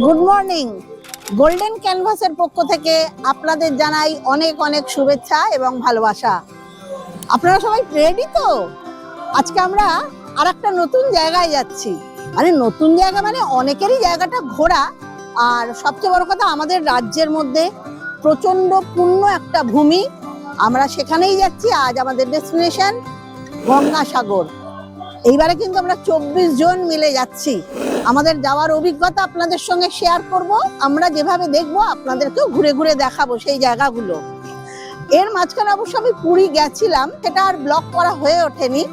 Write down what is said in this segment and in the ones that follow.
Good morning golden ক্যানভাসের পক্ষ থেকে আপনাদের জানাই অনেক অনেক শুভেচ্ছা এবং ভালোবাসা। আপনারা সবাই রেডি তো? আজকে আমরা আর একটা নতুন জায়গায় যাচ্ছি। মানে নতুন জায়গা মানে অনেকেরই জায়গাটা ঘোরা। আর সবচেয়ে বড় কথা আমাদের রাজ্যের মধ্যে প্রচণ্ড পূর্ণ একটা ভূমি। আমরা সেখানেই যাচ্ছি। আজ আমাদের ডেস্টিনেশন গঙ্গাসাগর। এইবারে কিন্তু আমরা চব্বিশ জন মিলে যাচ্ছি। আমাদের যাওয়ার অভিজ্ঞতা আপনাদের সঙ্গে শেয়ার করব। আমরা যেভাবে দেখব, আপনাদেরকেও ঘুরে ঘুরে দেখাবো সেই জায়গাগুলো। এর মাঝখানে অবশ্য আমি পুরী গেছিলাম, সেটা আর ব্লক করা হয়ে ওঠেনি।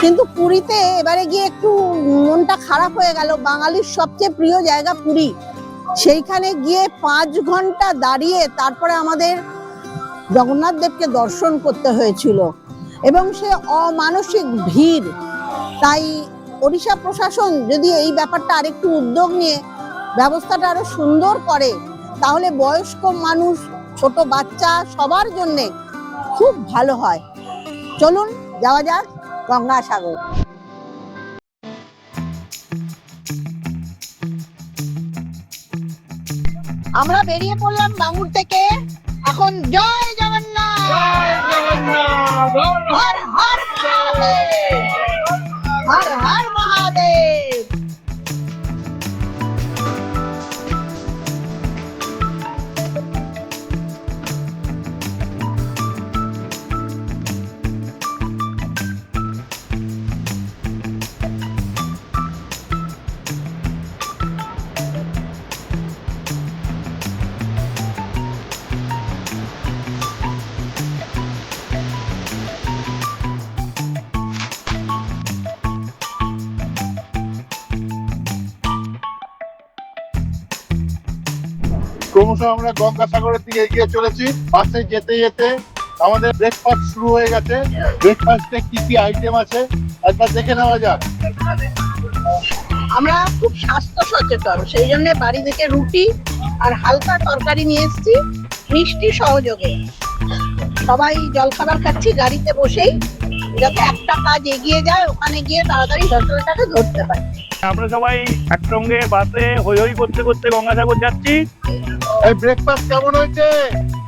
কিন্তু পুরীতে এবারে গিয়ে একটু মনটা খারাপ হয়ে গেল। বাঙালির সবচেয়ে প্রিয় জায়গা পুরী। সেইখানে গিয়ে পাঁচ ঘণ্টা দাঁড়িয়ে তারপরে আমাদের জগন্নাথ দেবকে দর্শন করতে হয়েছিল। এবং সে অমানসিক ভিড়। তাই ওড়িশা প্রশাসন যদি এই ব্যাপারটা আরেকটু উদ্যোগ নিয়ে ব্যবস্থাটা আরও সুন্দর করে, তাহলে বয়স্ক মানুষ, ছোট বাচ্চা সবার জন্য খুব ভালো হয়। চলুন, যাওয়া যাক গঙ্গাসাগর। আমরা বেরিয়ে পড়লাম বাঙুর থেকে। এখন জয় জগন্নাথ! ক্রমশ আমরা গঙ্গাসাগরের দিকে এগিয়ে চলেছি। বাসে যেতে যেতে আমাদের ব্রেকফাস্ট শুরু হয়ে গেছে। ব্রেকফাস্টে কি কি আইটেম আছে? একবার দেখে নেওয়া যাক। আমরা খুব স্বাস্থ্য সচেতন সেই জন্য বাড়ি থেকে রুটি আর হালকা তরকারি নিয়ে এসেছি মিষ্টি সহযোগে। সবাই জলখাবার খাচ্ছি গাড়িতে বসেই। যাতে একটা কাজ এগিয়ে যায় ওখানে গিয়ে তাড়াতাড়ি যন্ত্রটাকে ধরতে পারি। আমরা সবাই একসঙ্গে বাসে হৈ হই করতে করতে গঙ্গাসাগর যাচ্ছি। এই ব্রেকফাস্ট কেমন হয়েছে?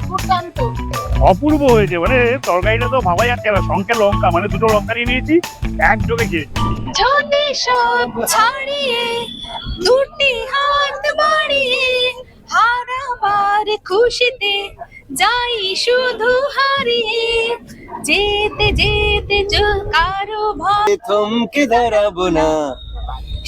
দুর্দান্ত। অপূর্ব হয়েছে মানে তরকারিটা তো ভাবা যাচ্ছে না সংখ্যা লঙ্কা মানে দুটো লঙ্কা নিয়ে নিয়েছি একযোগে খেয়েছি। সব ছাড়িয়ে দুটি হাত বাড়িয়ে হারাবার খুশিতে যাই শুধু হারিয়ে। যেতে যেতে যো কারও ভয় থমকে দাঁড়াবো না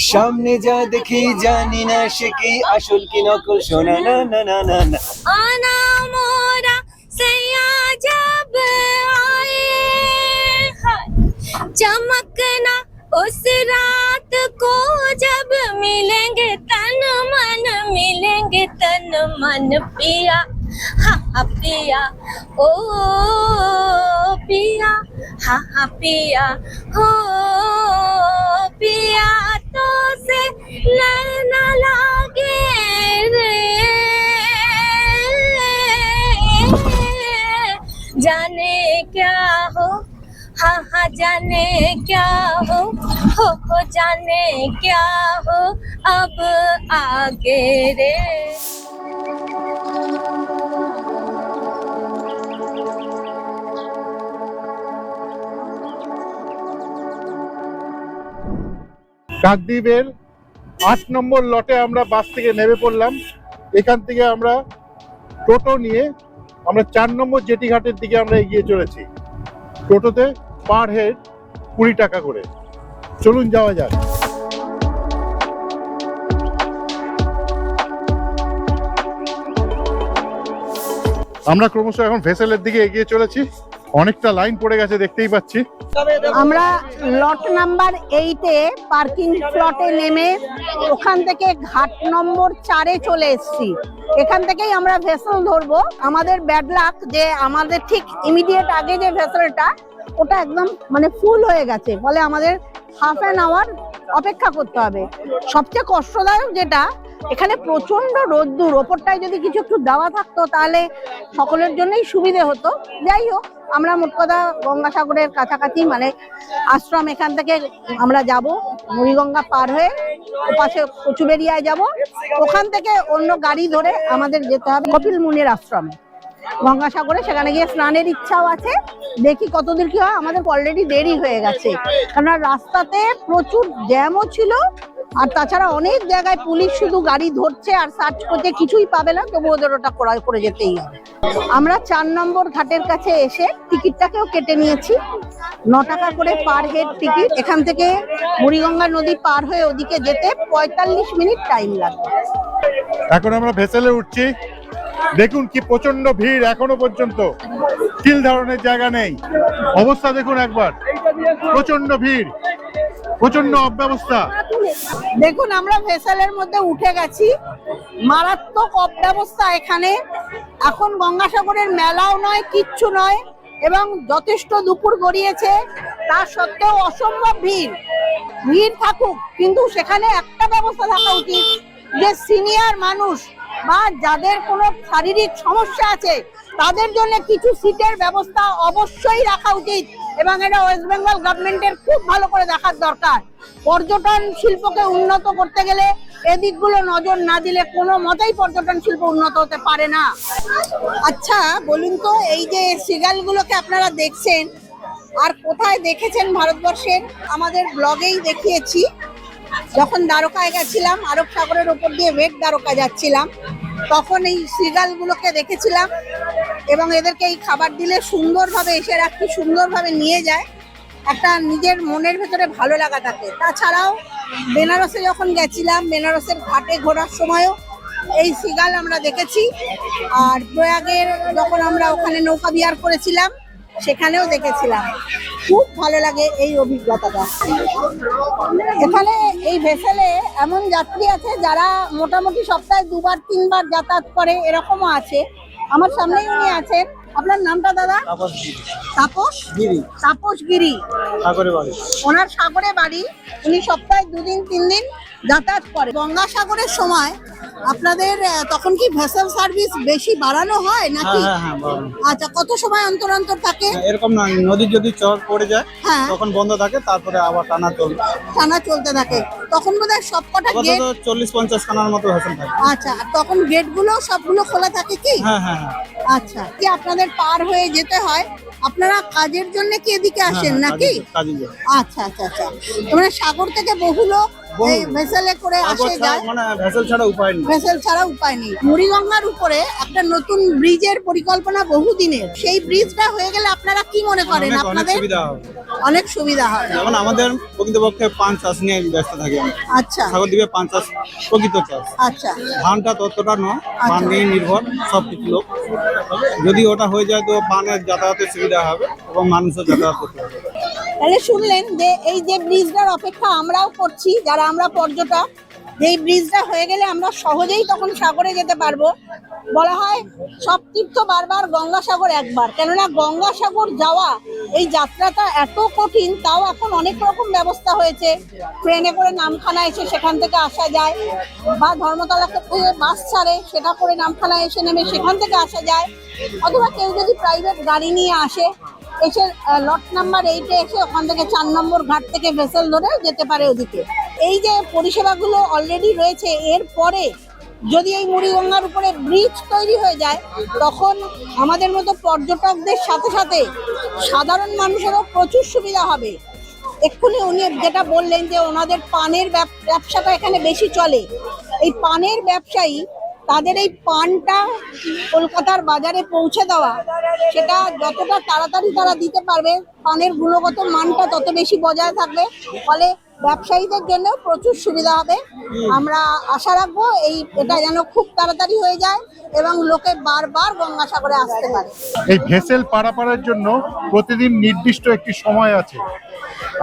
সামনে যা দেখি জানি না সে কি আসল কি নকল শোনা না না না না না आना मोरा सैया जब आए हाय चमकना उस रात को जब मिलेंगे तन मन मिलेंगे तन मन पिया हा हा पिया ओ पिया हा हा पिया हो पिया तो से नैना लागे रे। जाने क्या हो? हाँ हाँ जाने क्या हो? हो हो, जाने क्या हो? अब आगे रे। কাকদ্বীপের আট নম্বর লটে আমরা বাস থেকে নেমে পড়লাম। এখান থেকে আমরা টোটো নিয়ে আমরা চার নম্বর জেটি ঘাটের দিকে আমরা এগিয়ে চলেছি। টোটোতে পার হেড কুড়ি টাকা করে। চলুন যাওয়া যাক। আমরা ক্রমশ এখন ভেসেলের দিকে এগিয়ে চলেছি। অনেকটা লাইন পড়ে গেছে, দেখতেই পাচ্ছি। আমরা লট নাম্বার এইটে পার্কিং প্লটে নেমে ওখান থেকে ঘাট নম্বর চারে চলে এসেছি। এখান থেকেই আমরা ভেসেল ধরবো। আমাদের ব্যাড লাক যে আমাদের ঠিক ইমিডিয়েট আগে যে ভেসেলটা ওটা একদম মানে ফুল হয়ে গেছে। ফলে আমাদের হাফ অ্যান আওয়ার অপেক্ষা করতে হবে। সবচেয়ে কষ্টদায়ক যেটা এখানে প্রচণ্ড রোদ্দুর। ওপরটায় যদি কিছু একটু দেওয়া থাকতো, তাহলে সকলের জন্যই সুবিধে হতো। যাই হোক, আমরা মোট কথা গঙ্গাসাগরের কাছাকাছি মানে আশ্রম এখান থেকে আমরা যাব, মুড়িগঙ্গা পার হয়ে ওপাশে কচুবেরিয়ায় যাব। ওখান থেকে অন্য গাড়ি ধরে আমাদের যেতে হবে কপিল মুনির আশ্রমে। গঙ্গাসাগরে সেখানে গিয়ে স্নানের ইচ্ছাও আছে। দেখি কতদূর কি হয়, আমাদের অলরেডি দেরি হয়ে গেছে। কেননা রাস্তাতে প্রচুর জ্যামও ছিল আর তাছাড়া অনেক জায়গায় পুলিশ শুধু গাড়ি ধরছে আর সার্চ করতে কিছুই পাবে না তবু ওদের ওটা ক্রয় করে যেতেই হবে। আমরা চার নম্বর ঘাটের কাছে এসে টিকিটটাকেও কেটে নিয়েছি। ন টাকা করে পার হেড টিকিট এখান থেকে মুড়িগঙ্গা নদী পার হয়ে ওদিকে যেতে পঁয়তাল্লিশ মিনিট টাইম লাগবে। এখন আমরা ভেসেলে উঠছি। দেখুন কি প্রচণ্ড ভিড় এখনও পর্যন্ত। তিল ধরনের জায়গা নেই। অবস্থা দেখুন একবার। প্রচণ্ড ভিড়। প্রচণ্ড অব্যবস্থা। দেখুন, আমরা ভেসেলের মধ্যে উঠে গেছি। মারাত্মক অব্যবস্থা এখানে। এখন গঙ্গাসাগরের মেলাও নয়, কিচ্ছু নয়, এবং যথেষ্ট দুপুর গড়িয়েছে। তা সত্ত্বেও অসম্ভব ভিড়। ভিড় থাকুক, কিন্তু সেখানে একটা ব্যবস্থা থাকা উচিত, যে সিনিয়র মানুষ বা যাদের কোনো শারীরিক সমস্যা আছে, তাদের জন্য কিছু সিটের ব্যবস্থা অবশ্যই রাখা উচিত। এবং এটা ওয়েস্ট বেঙ্গল গভর্নমেন্টের খুব ভালো করে দেখার দরকার। পর্যটন শিল্পকে উন্নত করতে গেলে এদিকগুলো নজর না দিলে কোনো মতেই পর্যটন শিল্প উন্নত হতে পারে না। আচ্ছা বলুন তো, এই যে সিগালগুলোকে আপনারা দেখছেন আর কোথায় দেখেছেন ভারতবর্ষের? আমাদের ব্লগেই দেখিয়েছি। যখন দ্বারকায় গেছিলাম, আরব সাগরের উপর দিয়ে ভেট দ্বারকা যাচ্ছিলাম, তখন এই সিগালগুলোকে দেখেছিলাম। এবং এদেরকে এই খাবার দিলে সুন্দরভাবে এসে রাখতে সুন্দরভাবে নিয়ে যায়, একটা নিজের মনের ভেতরে ভালো লাগা থাকে। তাছাড়াও বেনারসে যখন গেছিলাম, বেনারসের ঘাটে ঘোরার সময়ও এই সিগাল আমরা দেখেছি। আর প্রয়াগের যখন আমরা ওখানে নৌকা বিহার করেছিলাম, সেখানেও দেখেছিলাম। খুব ভালো লাগে এই অভিজ্ঞতাটা এখানে এই ভেসেলে এমন যাত্রী আছে যারা মোটামুটি সপ্তাহে দুবার, তিনবার যাতায়াত করে, এরকমও আছে। আমার সামনেই উনি আছেন। আপনার নামটা দাদা? তাপস গিরি। তাপস? গিরি। সাগরে বাড়ি। ওনার সাগরে বাড়ি। উনি সপ্তাহে দুদিন তিন দিন যাতায়াত করে। গঙ্গাসাগরের সময় আপনাদের তখন কি ভেসেল সার্ভিস বেশি বাড়ানো হয় হ্যাঁ নাকি হ্যাঁ হ্যাঁ। আচ্ছা কত সময় অন্তর অন্তর থাকে? এরকম নয় নদীর যদি চর পড়ে যায় হ্যাঁ। তখন বন্ধ থাকে তারপরে আবার টানা চলবে টানা চলতে থাকে। তখন বোধহয় সবকটা গেট আপাতত চল্লিশ পঞ্চাশ খানার মতো ভেসেল থাকে। আচ্ছা আর তখন গেটগুলো সবগুলো খোলা থাকে কি? হ্যাঁ হ্যাঁ হ্যাঁ। আচ্ছা কি আপনাদের পার হয়ে যেতে হয়? আপনারা কাজের জন্য কি এদিকে আসেন হ্যাঁ, নাকি। আচ্ছা আচ্ছা আচ্ছা। মানে সাগর থেকে বহু লোক। এই ভেসেলে করে আসে যায়। মানে ভেসেল ছাড়া উপায় নেই। ভেসেল ছাড়া উপায় নেই। মুড়িগঙ্গার উপরে একটা নতুন ব্রিজের পরিকল্পনা বহু দিনের সেই ব্রিজটা হয়ে গেলে আপনারা কি মনে করেন? অনেক আপনাদের সুবিধা হবে। অনেক সুবিধা হয় যেমন আমাদের প্রকৃতপক্ষে পান চাষ নিয়ে ব্যস্ত থাকি আমরা আচ্ছা। সাগর দ্বীপে পান চাষ প্রকৃত চাষ। আচ্ছা। ধানটা ততটা নয় পান নিয়ে নির্ভর সব কিছু লোক। যদি ওটা হয়ে যায় তো পানের যাতায়াতের সুবিধা হবে এবং মানুষের যাতায়াত করতে হবে তাহলে শুনলেন যে এই যে ব্রিজটার অপেক্ষা আমরাও করছি, যারা আমরা পর্যটক এই ব্রিজটা হয়ে গেলে আমরা সহজেই তখন সাগরে যেতে পারব। বলা হয়, সব তীর্থ বারবার গঙ্গাসাগর একবার। কেননা গঙ্গাসাগর যাওয়া, এই যাত্রাটা এত কঠিন, তাও এখন অনেক রকম ব্যবস্থা হয়েছে। ট্রেনে করে নামখানা এসে সেখান থেকে আসা যায়, বা ধর্মতলা থেকে বাস ছাড়ে, সেটা করে নামখানা এসে নেমে সেখান থেকে আসা যায়। অথবা কেউ যদি প্রাইভেট গাড়ি নিয়ে আসে এসে লট নাম্বার এইটে এসে ওখান থেকে চার নম্বর ঘাট থেকে ভেসেল ধরে যেতে পারে ওদিকে। এই যে পরিষেবাগুলো অলরেডি রয়েছে, এর পরে যদি এই মুড়িগঙ্গার উপরে ব্রিজ তৈরি হয়ে যায়, তখন আমাদের মতো পর্যটকদের সাথে সাথে সাধারণ মানুষেরও প্রচুর সুবিধা হবে। এক্ষুনি উনি যেটা বললেন যে ওনাদের পানের ব্যবসাটা এখানে বেশি চলে। এই পানের ব্যবসায়ী তাদের এই পানটা কলকাতার বাজারে পৌঁছে দেওয়া, সেটা যতটা তাড়াতাড়ি তারা দিতে পারবে, পানের গুণগত মানটা তত বেশি বজায় থাকবে। ফলে ব্যবসায়ীদের জন্য প্রচুর সুবিধা হবে। আমরা আশা রাখব এই এটা যেন খুব তাড়াতাড়ি হয়ে যায় এবং লোকে বারবার গঙ্গাসাগরে আসতে পারে। এই ভেসেল পারাপারের জন্য প্রতিদিন নির্দিষ্ট একটি সময় আছে।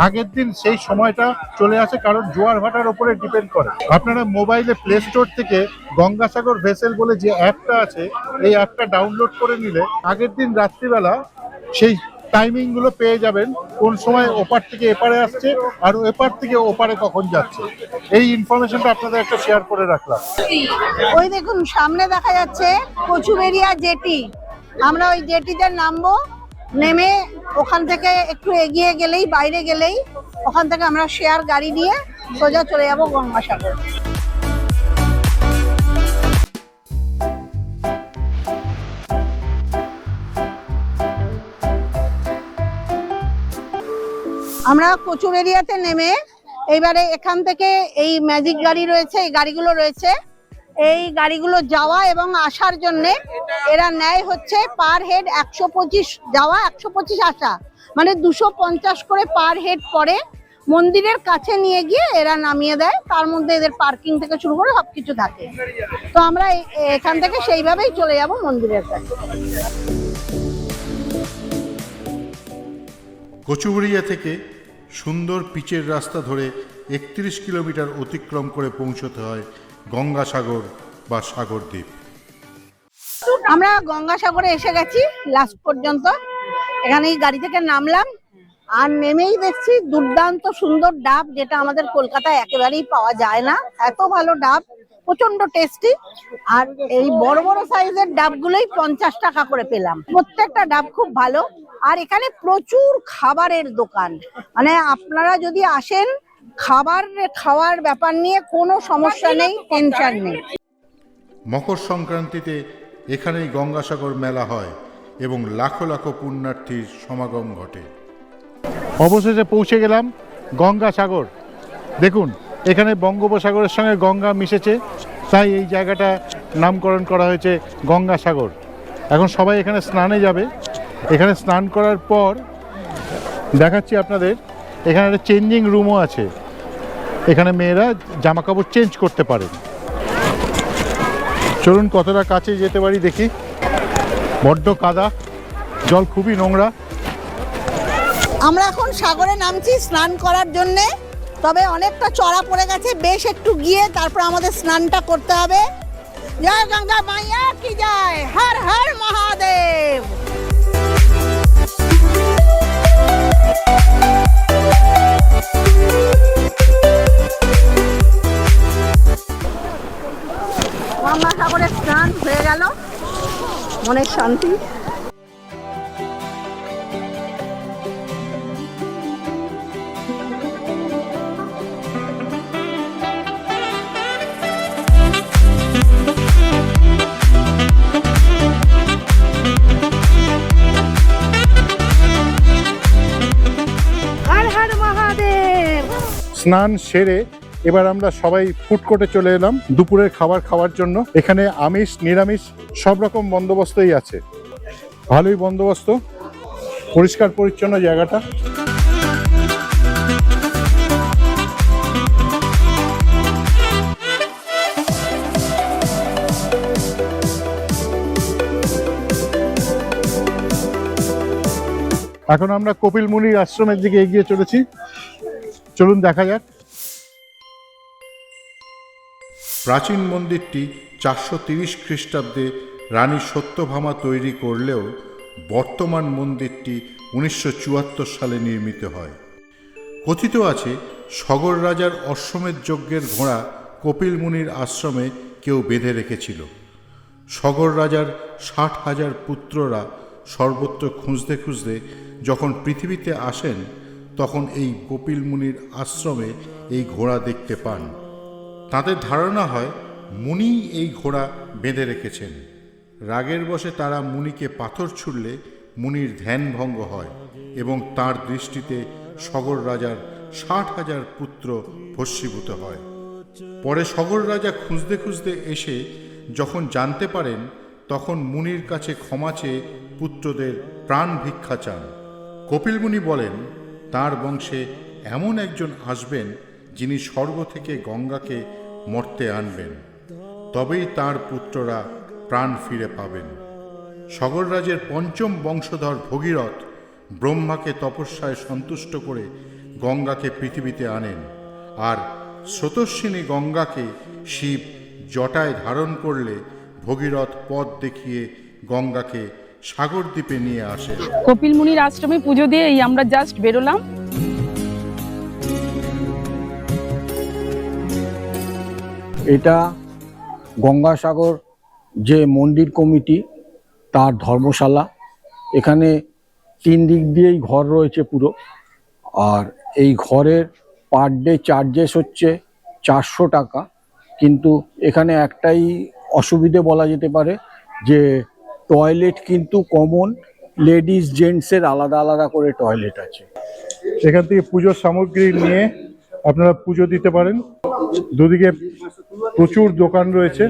আগের দিন সেই সময়টা চলে আসে কারণ জোয়ার ভাটার উপরে ডিপেন্ড করে। আপনারা মোবাইলে প্লে স্টোর থেকে গঙ্গাসাগর ভেসেল বলে যে অ্যাপটা আছে এই অ্যাপটা ডাউনলোড করে নিলে আগের দিন রাত্রিবেলা সেই টাইমিংগুলো পেয়ে যাবেন কোন সময় ওপার থেকে এপারে আসছে আর এপার থেকে ওপারে কখন যাচ্ছে। এই ইনফরমেশনটা আপনাদের একটা শেয়ার করে রাখলাম। ওই দেখুন, সামনে দেখা যাচ্ছে কচুবেরিয়া জেটি। আমরা ওই জেটিতে নামবো, নেমে ওখান থেকে একটু এগিয়ে গেলেই, বাইরে গেলেই ওখান থেকে আমরা শেয়ার গাড়ি নিয়ে সোজা চলে যাব গঙ্গাসাগর। আমরা কচুর এরিয়াতে নেমে এইবারে এখান থেকে এই ম্যাজিক গাড়ি রয়েছে, এই গাড়িগুলো রয়েছে। এই গাড়িগুলো যাওয়া এবং আসার জন্যে এরা নেয় হচ্ছে পার হেড একশো পঁচিশ, যাওয়া একশো পঁচিশ আসা। মানে দুশো পঞ্চাশ করে পার হেড পরে মন্দিরের কাছে নিয়ে গিয়ে এরা নামিয়ে দেয়। তার মধ্যে এদের পার্কিং থেকে শুরু করে সবকিছু থাকে। তো আমরা এখান থেকে সেইভাবেই চলে যাব মন্দিরের কাছে। কচুবড়িয়া থেকে সুন্দর পিচের রাস্তা ধরে একত্রিশ কিলোমিটার অতিক্রম করে পৌঁছতে হয় গঙ্গাসাগর বা সাগরদ্বীপ। আমরা গঙ্গাসাগরে এসে গেছি লাস্ট পর্যন্ত। এখানে গাড়ি থেকে নামলাম আর নেমেই দেখছি দুর্দান্ত সুন্দর ডাব যেটা আমাদের কলকাতায় একেবারেই পাওয়া যায় না। এত ভালো ডাব প্রচণ্ড টেস্টি আর এই বড় বড় সাইজের ডাবগুলোই পঞ্চাশ টাকা করে পেলাম। প্রত্যেকটা ডাব খুব ভালো। আর এখানে প্রচুর খাবারের দোকান। মানে আপনারা যদি আসেন খাবার খাওয়ার ব্যাপার নিয়ে কোনো সমস্যা নেই টেনশন নেই। মকর সংক্রান্তিতে এখানেই গঙ্গাসাগর মেলা হয় এবং লাখো লাখো পুণ্যার্থীর সমাগম ঘটে। অবশেষে পৌঁছে গেলাম গঙ্গাসাগর। দেখুন এখানে বঙ্গোপসাগরের সঙ্গে গঙ্গা মিশেছে তাই এই জায়গাটা নামকরণ করা হয়েছে গঙ্গাসাগর। এখন সবাই এখানে স্নানে যাবে। এখানে স্নান করার পর দেখাচ্ছি আপনাদের, এখানে একটা চেঞ্জিং রুমও আছে। এখানে মেয়েরা জামা কাপড় চেঞ্জ করতে পারেন চলুন কতটা কাছে যেতে পারি দেখি। বড্ড কাদা, জল খুবই নোংরা। আমরা এখন সাগরে নামছি স্নান করার জন্য। তবে অনেকটা চড়া পড়ে গেছে, বেশ একটু গিয়ে তারপর আমাদের স্নানটা করতে হবে। জয় গঙ্গা মাইয়া, কি যায় হর হর মহাদেব! স্নান হয়ে গেল। অনেক শান্তি। স্নান সেরে এবার আমরা সবাই ফুড কোর্টে চলে এলাম দুপুরের খাবার খাওয়ার জন্য। এখানে আমিষ, নিরামিষ সব রকম বন্দোবস্তই আছে। ভালোই বন্দোবস্ত। পরিষ্কার পরিচ্ছন্ন জায়গাটা। এখন আমরা কপিল মুনির আশ্রমের দিকে এগিয়ে চলেছি। চলুন দেখা যাক। প্রাচীন মন্দিরটি চারশো তিরিশ খ্রিস্টাব্দে রানী সত্যভামা তৈরি করলেও বর্তমান মন্দিরটি উনিশশো চুয়াত্তর সালে নির্মিত হয়। কথিত আছে, সগর রাজার অশ্বমেধ যজ্ঞের ঘোড়া কপিল মুনির আশ্রমে কেউ বেঁধে রেখেছিল। সগর রাজার ষাট হাজার পুত্ররা সর্বত্র খুঁজতে খুঁজতে যখন পৃথিবীতে আসেন তখন এই কপিল মুনির আশ্রমে এই ঘোড়া দেখতে পান। তাদের ধারণা হয় মুনি এই ঘোড়া বেঁধে রেখেছেন। রাগের বশে তারা মুনিকে পাথর ছুড়লে মুনির ধ্যান ভঙ্গ হয় এবং তার দৃষ্টিতে সগর রাজার ষাট হাজার পুত্র ভস্মীভূত হয়। পরে সগর রাজা খুঁজতে খুঁজতে এসে যখন জানতে পারেন, তখন মুনির কাছে ক্ষমা চেয়ে পুত্রদের প্রাণ ভিক্ষা চান। কপিল মুনি বলেন তার বংশে এমন একজন আসবেন যিনি স্বর্গ থেকে গঙ্গাকে মর্তে আনবেন। তবেই তার পুত্ররা প্রাণ ফিরে পাবেন। সগররাজের পঞ্চম বংশধর ভগীরথ ব্রহ্মাকে তপস্যায় সন্তুষ্ট করে গঙ্গাকে পৃথিবীতে আনেন আর স্রোতস্বিনী গঙ্গাকে শিব জটায় ধারণ করলে ভগীরথ পথ দেখিয়ে গঙ্গাকে সাগরদ্বীপে নিয়ে আসেন কপিল মুনির আশ্রমে পুজো দিয়ে এই আমরা জাস্ট বেরোলাম। এটা গঙ্গাসাগর যে মন্দির কমিটি তার ধর্মশালা। এখানে তিন দিক দিয়েই ঘর রয়েছে পুরো। আর এই ঘরের পার ডে চার্জেস হচ্ছে চারশো টাকা। কিন্তু এখানে একটাই অসুবিধে বলা যেতে পারে যে টয়লেট কিন্তু কমন লেডিস জেন্টসের আলাদা আলাদা করে টয়লেট আছে। এখান থেকে পুজোর সামগ্রী নিয়ে আপনারা পুজো দিতে পারেন। দুদিকে প্রচুর দোকান রয়েছে।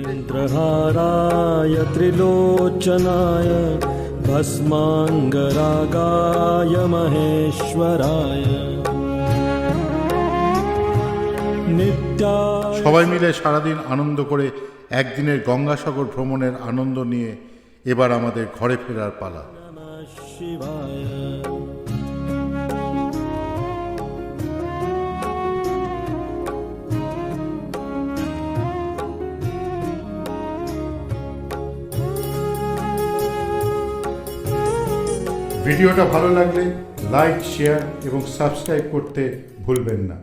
সবাই মিলে সারাদিন আনন্দ করে একদিনের গঙ্গাসাগর ভ্রমণের আনন্দ নিয়ে এবার আমাদের ঘরে ফেরার পালা। ভিডিওটা ভালো লাগলে লাইক, শেয়ার এবং সাবস্ক্রাইব করতে ভুলবেন না।